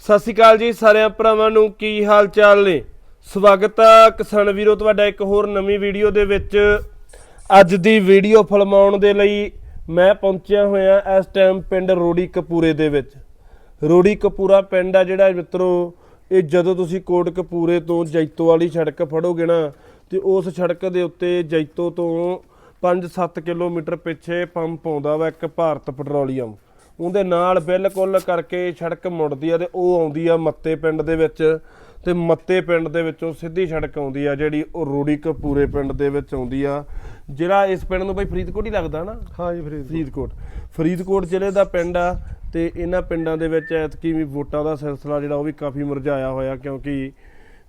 ਸਤਿ ਸ਼੍ਰੀ ਅਕਾਲ ਜੀ ਸਾਰਿਆਂ ਭਰਾਵਾਂ ਨੂੰ, ਕੀ ਹਾਲ ਚਾਲ ਨੇ? ਸਵਾਗਤ ਆ ਕਿਸਾਨ ਵੀਰੋ, ਤੁਹਾਡਾ ਇੱਕ ਹੋਰ ਨਵੀਂ ਵੀਡੀਓ ਦੇ ਵਿੱਚ। ਅੱਜ ਦੀ ਵੀਡੀਓ ਫਿਲਮਾਉਣ ਦੇ ਲਈ ਮੈਂ ਪਹੁੰਚਿਆ ਹੋਇਆ ਇਸ ਟਾਈਮ ਪਿੰਡ ਰੋੜੀ ਕਪੂਰੇ ਦੇ ਵਿੱਚ। ਰੋੜੀ ਕਪੂਰਾ ਪਿੰਡ ਆ ਜਿਹੜਾ ਮਿੱਤਰੋ, ਇਹ ਜਦੋਂ ਤੁਸੀਂ ਕੋਟ ਕਪੂਰੇ ਤੋਂ ਜੈਤੋ ਵਾਲੀ ਸੜਕ ਫੜੋਗੇ ਨਾ, ਤੇ ਉਸ ਸੜਕ ਦੇ ਉੱਤੇ ਜੈਤੋ ਤੋਂ 5-7 ਕਿਲੋਮੀਟਰ ਪਿੱਛੇ ਪੰਪ ਆਉਂਦਾ ਵਾ ਇੱਕ ਭਾਰਤ ਪੈਟਰੋਲੀਅਮ। ਉਹਦੇ ਨਾਲ ਬਿਲਕੁਲ ਕਰਕੇ ਸੜਕ ਮੁੜਦੀ ਆ ਤੇ ਉਹ ਆਉਂਦੀ ਆ ਮੱਤੇ ਪਿੰਡ ਦੇ ਵਿੱਚ ਤੇ ਮੱਤੇ ਪਿੰਡ ਦੇ ਵਿੱਚੋਂ ਸਿੱਧੀ ਸੜਕ ਆਉਂਦੀ ਆ ਜਿਹੜੀ ਉਹ ਰੋੜੀ ਕਪੂਰੇ ਪਿੰਡ ਦੇ ਵਿੱਚ ਆਉਂਦੀ ਆ। ਜਿਹੜਾ ਇਸ ਪਿੰਡ ਨੂੰ ਬਈ ਫਰੀਦਕੋਟ ਹੀ ਲੱਗਦਾ ਨਾ? ਹਾਂ ਜੀ ਫਰੀਦ ਫਰੀਦਕੋਟ। ਫਰੀਦਕੋਟ ਜ਼ਿਲ੍ਹੇ ਦਾ ਪਿੰਡ ਆ ਤੇ ਇਹਨਾਂ ਪਿੰਡਾਂ ਦੇ ਵਿੱਚ ਐਤਕੀ ਵੀ ਵੋਟਾਂ ਦਾ ਸਿਲਸਿਲਾ ਜਿਹੜਾ ਉਹ ਵੀ ਕਾਫੀ ਮੁਰਝਾਇਆ ਹੋਇਆ ਕਿਉਂਕਿ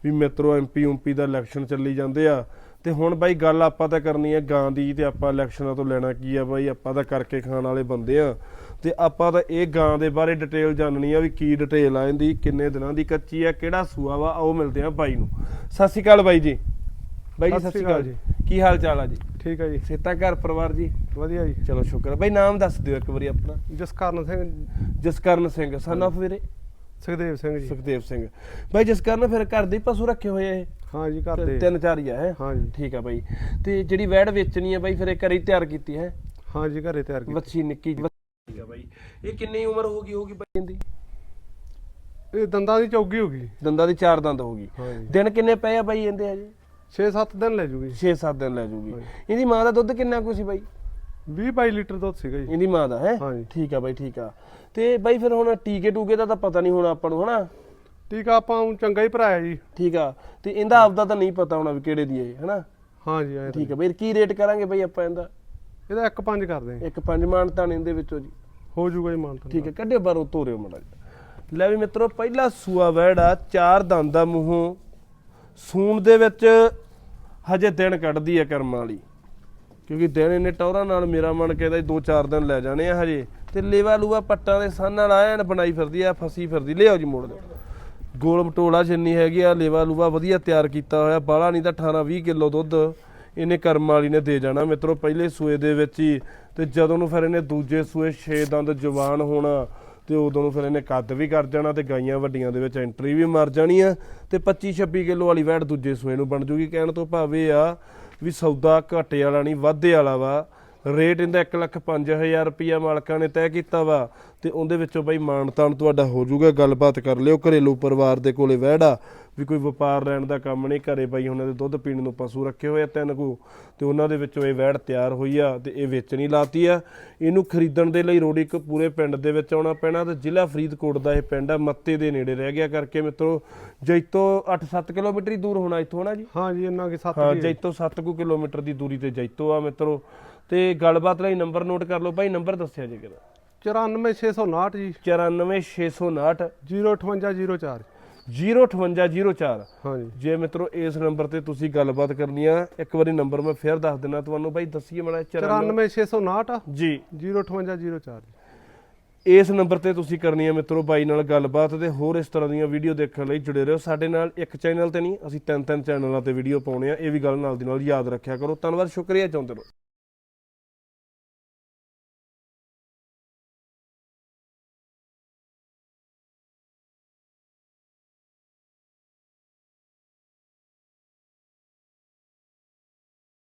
ਵੀ ਮਿੱਤਰੋ ਐਮਪੀ ਉਂਪੀ ਦਾ ਇਲੈਕਸ਼ਨ ਚੱਲੀ ਜਾਂਦੇ ਆ। ਤੇ ਹੁਣ ਬਾਈ ਗੱਲ ਆਪਾਂ ਤਾਂ ਕਰਨੀ ਹੈ ਗਾਂ ਦੀ ਤੇ ਆਪਾਂ ਇਲੈਕਸ਼ਨਾਂ ਤੋਂ ਲੈਣਾ ਕੀ ਆ ਬਾਈ? ਆਪਾਂ ਤਾਂ ਕਰਕੇ ਖਾਣ ਵਾਲੇ ਬੰਦੇ ਆ। ਤੇ ਆਪਾਂ ਤਾਂ ਇਹ ਗਾਂ ਦੇ ਬਾਰੇ ਡਿਟੇਲ ਜਾਣਨੀ ਆ ਵੀ ਕੀ ਡਿਟੇਲ ਆ ਇਹਦੀ ਕਿੰਨੇ ਦਿਨਾਂ ਦੀ ਕੱਚੀ ਆ ਕਿਹੜਾ ਸੂਆ ਵਾ ਆਓ ਮਿਲਦੇ ਆ ਬਾਈ ਨੂੰ। ਸਤਿ ਸ਼੍ਰੀ ਅਕਾਲ ਬਾਈ ਜੀ। ਬਾਈ ਜੀ ਸਤਿ ਸ਼੍ਰੀ ਅਕਾਲ ਜੀ। ਕੀ ਹਾਲ ਚਾਲ ਆ ਜੀ? ਠੀਕ ਹੈ ਜੀ। ਸੇਤਾ ਘਰ ਪਰਿਵਾਰ ਜੀ? ਵਧੀਆ ਜੀ। ਚਲੋ ਸ਼ੁਕਰ। ਬਾਈ ਨਾਮ ਦੱਸ ਦਿਓ ਇੱਕ ਵਾਰੀ ਆਪਣਾ। ਜਸਕਰਨ ਸਿੰਘ। ਜਸਕਰਨ ਸਿੰਘ ਸਨ of ਵੀਰੇ? ਸੁਖਦੇਵ ਸਿੰਘ ਜੀ। ਸੁਖਦੇਵ ਸਿੰਘ। ਬਾਈ ਜਸਕਰਨ ਫਿਰ ਘਰ ਦੇ ਪਸ਼ੂ ਰੱਖੇ ਹੋਏ ਆ ਇਹ? ਹਾਂ ਜੀ ਘਰ ਦੇ। ਤਿੰਨ ਚਾਰ ਹੀ ਆ ਹੈ? ਹਾਂ ਜੀ। ਠੀਕ ਆ ਬਾਈ। ਤੇ ਜਿਹੜੀ ਵੈੜ ਵੇਚਣੀ ਆ ਬਾਈ ਫਿਰ ਇਹ ਘਰੇ ਹੀ ਤਿਆਰ ਕੀਤੀ ਹੈ? ਹਾਂ ਜੀ ਘਰੇ ਤਿਆਰ ਕੀਤੀ। ਵੱਛੀ ਨਿੱਕੀ ਜਿਹੀ। ਠੀਕ ਆ ਬਾਈ। ਇਹ ਕਿੰਨੀ ਉਮਰ ਹੋ ਗਈ ਹੋਗੀ ਬਾਈ ਇਹਦੀ? ਇਹ ਦੰਦਾਂ ਦੀ ਚੌਗੀ ਹੋ ਗਈ। ਦੰਦਾਂ ਦੀ ਚਾਰ ਦੰਦ ਹੋ ਗਈ। ਦਿਨ ਕਿੰਨੇ ਪਏ ਆ ਬਾਈ ਇਹਦੇ ਹਜੇ? 6-7 ਦਿਨ ਲੈ ਜੂਗੀ। 6-7 ਦਿਨ ਲੈ ਜੂਗੀ। ਇਹਦੀ ਮਾਂ ਦਾ ਦੁੱਧ ਕਿੰਨਾ ਕੁ ਸੀ ਬਾਈ? 20-22 ਲੀਟਰ ਦੁੱਧ ਸੀਗਾ ਜੀ। ਇਹਦੀ ਮਾਂ ਦਾ ਹੈ? ਹਾਂਜੀ। ਠੀਕ ਆ ਬਾਈ ਠੀਕ ਆ। ਤੇ ਬਾਈ ਫਿਰ ਹੁਣ ਟੀਕੇ ਟੂਕੇ ਦਾ ਤਾਂ ਪਤਾ ਨਹੀਂ ਹੋਣਾ ਆਪਾਂ ਨੂੰ ਹਨਾ? ਠੀਕ ਆ ਆਪਾਂ ਊਂ ਚੰਗਾ ਹੀ ਭਰਾਇਆ ਜੀ। ਠੀਕ ਆ ਤੇ ਇਹਦਾ ਆਪਦਾ ਤਾਂ ਨਹੀਂ ਪਤਾ ਹੋਣਾ ਵੀ ਕਿਹੜੇ ਦੀ ਹੈ ਹਨਾ? ਹਾਂ ਜੀ ਐਂ ਤਾਂ। ਠੀਕ ਆ ਬਈ ਕੀ ਰੇਟ ਕਰਾਂਗੇ ਬਈ ਆਪਾਂ ਇਹਦਾ? ਇਹਦਾ 1.5 ਕਰਦੇ ਹਾਂ ਇੱਕ ਪੰਜ ਮਾਨ ਤਾਣੇ ਦੇ ਵਿੱਚੋਂ ਜੀ। ਹੋ ਜੂਗਾ ਜੀ ਮਾਨਤਾ ਠੀਕ ਹੈ ਕੱਢਿਓ ਬਾਹਰੋਂ ਤੋਰਿਓ ਮੜਾ ਲੈ ਵੀ ਮਿੱਤਰੋ ਪਹਿਲਾ ਸੂਆ ਵੈੜਾ ਚਾਰ ਦੰਦ ਦਾ ਮੂੰਹੋਂ। ਸੂਣ ਦੇ ਵਿੱਚ ਹਜੇ ਦਿਨ ਕੱਢਦੀ ਹੈ ਕਰਮਾਂ ਵਾਲੀ। ਕਿਉਂਕਿ ਦਿਨ ਇਹਨੇ ਟੌਰਾਂ ਨਾਲ ਮੇਰਾ ਮਨ ਕਹਿੰਦਾ ਦੋ ਚਾਰ ਦਿਨ ਲੈ ਜਾਣੇ ਆ ਹਜੇ। ਤੇ ਲੇਵਾ ਲੂਆ ਪੱਟਾਂ ਦੇ ਸੰਨ ਨਾਲ ਆਇਆਂ ਬਣਾਈ ਫਿਰਦੀ ਆ ਫਸੀ ਫਿਰਦੀ। ਲਿਆਓ ਜੀ ਮੋੜ ਦਿਓ। ਗੋਲ ਮਟੋਲਾ ਜਿੰਨੀ ਹੈਗੀ ਆ, ਲੇਵਾ ਲੂਵਾ ਵਧੀਆ ਤਿਆਰ ਕੀਤਾ ਹੋਇਆ ਬਾਲਾ ਨਹੀਂ ਤਾਂ 18 20 ਕਿਲੋ ਦੁੱਧ ਇਹਨੇ ਕਰਮ ਵਾਲੀ ਨੇ ਦੇ ਜਾਣਾ। ਮਿੱਤਰੋ, ਪਹਿਲੇ ਸੂਏ ਦੇ ਵਿੱਚ ਹੀ ਤੇ ਜਦੋਂ ਨੂੰ ਫਿਰ ਇਹਨੇ ਦੂਜੇ ਸੂਏ 6 ਦੰਦ ਜਵਾਨ ਹੋਣਾ ਤੇ ਉਦੋਂ ਨੂੰ ਫਿਰ ਇਹਨੇ ਕੱਦ ਵੀ ਕਰ ਜਾਣਾ ਤੇ ਗਾਈਆਂ ਵੱਡੀਆਂ ਦੇ ਵਿੱਚ ਐਂਟਰੀ ਵੀ ਮਾਰ ਜਾਣੀ ਆ ਤੇ 25 26 ਕਿਲੋ ਵਾਲੀ ਵੈੜ ਦੂਜੇ ਸੂਏ ਨੂੰ ਬਣ ਜੂਗੀ। ਕਹਿਣ ਤੋਂ ਭਾਵੇਂ ਆ ਵੀ ਸੌਦਾ ਘਾਟੇ ਵਾਲਾ ਨਹੀਂ, ਵਾਧੇ ਵਾਲਾ ਵਾ। ਰੇਟ ਇਹਦਾ 1 ਲੱਖ 5000 ਰੁਪਇਆ ਮਾਲਕਾਂ ਨੇ ਤੈਅ ਕੀਤਾ ਵਾ। ਤੇ ਉਹਦੇ ਵਿੱਚੋਂ ਬਾਈ ਮਾਨਤਾਨ ਤੁਹਾਡਾ ਹੋ ਜਾਊਗਾ, ਗੱਲਬਾਤ ਕਰ ਲਿਓ, ਘਰੇਲੂ ਪਰਿਵਾਰ ਦੇ ਕੋਲੇ ਵਹਿੜਾ। ਵੀ ਕੋਈ ਵਪਾਰ ਲੈਣ ਦਾ ਕੰਮ ਨਹੀਂ ਘਰੇ ਬਾਈ ਉਹਨਾਂ ਦੇ ਦੁੱਧ ਪੀਣ ਨੂੰ ਪਸ਼ੂ ਰੱਖੇ ਹੋਏ ਆ ਤਿੰਨ ਕੋ। ਤੇ ਉਹਨਾਂ ਦੇ ਵਿੱਚੋਂ ਇਹ ਵਹਿੜ ਤਿਆਰ ਹੋਈ ਆ ਤੇ ਇਹ ਵੇਚਣੀ ਲਾਤੀ ਆ। ਇਹਨੂੰ ਖਰੀਦਣ ਦੇ ਲਈ ਰੋੜੀ ਕ ਪੂਰੇ ਪਿੰਡ ਦੇ ਵਿੱਚ ਆਉਣਾ ਪੈਣਾ ਤੇ ਜ਼ਿਲ੍ਹਾ ਫਰੀਦਕੋਟ ਦਾ ਇਹ ਪਿੰਡ ਆ ਮੱਤੇ ਦੇ ਨੇੜੇ ਰਹਿ ਗਿਆ ਕਰਕੇ ਮਿੱਤਰੋ ਜੈਤੋ 8-7 ਕਿਲੋਮੀਟਰ ਹੀ ਦੂਰ ਹੋਣਾ ਇੱਥੋਂ ਨਾ ਜੀ? ਹਾਂ ਜੀ ਇੰਨਾ ਕਿ 7 ਹਾਂ ਜੈਤੋ 7 ਕੁ ਕਿਲੋਮੀਟਰ ਦੀ ਦੂਰੀ ਤੇ ਜੈਤੋ ਆ ਮਿੱਤਰੋ। ਤੇ ਗੱਲਬਾਤ ਲਈ ਨੰਬਰ ਨੋਟ ਕਰ ਲਓ ਭਾਈ ਨੰਬਰ ਦੱਸਿਆ ਜੀ ਕਿਰਾ 94659 ਜੀ। 94659 05804 05804 ਹਾਂ ਜੀ ਮਿੱਤਰੋ ਇਸ ਨੰਬਰ ਤੇ ਤੁਸੀਂ ਗੱਲਬਾਤ ਕਰਨੀ ਆ ਇੱਕ ਵਾਰੀ ਨੰਬਰ ਮੈਂ ਫੇਰ ਦੱਸ ਦਿੰਦਾ ਤੁਹਾਨੂੰ। ਭਾਈ ਦੱਸੀਏ ਮੜਾ 94659 ਜੀ। 05804 ਇਸ ਨੰਬਰ ਤੇ ਤੁਸੀਂ ਕਰਨੀ ਆ ਮਿੱਤਰੋ ਬਾਈ ਨਾਲ ਗੱਲਬਾਤ ਤੇ ਹੋਰ ਇਸ ਤਰ੍ਹਾਂ ਦੀਆਂ ਵੀਡੀਓ ਦੇਖਣ ਲਈ ਜੁੜੇ ਰਹੋ। ਸਾਡੇ ਨਾਲ ਇੱਕ ਚੈਨਲ ਤੇ ਨਹੀਂ ਅਸੀਂ ਤਿੰਨ ਤਿੰਨ ਚੈਨਲਾਂ ਤੇ ਵੀਡੀਓ ਪਾਉਣੇ ਆ। ਇਹ ਵੀ ਗੱਲ ਨਾਲ ਦੀ ਨਾਲ ਯਾਦ ਰੱਖਿਆ ਕਰੋ। ਧੰਨਵਾਦ ਸ਼ੁਕਰੀਆ ਚਾਹੁੰਦੇ ਰਹੋ।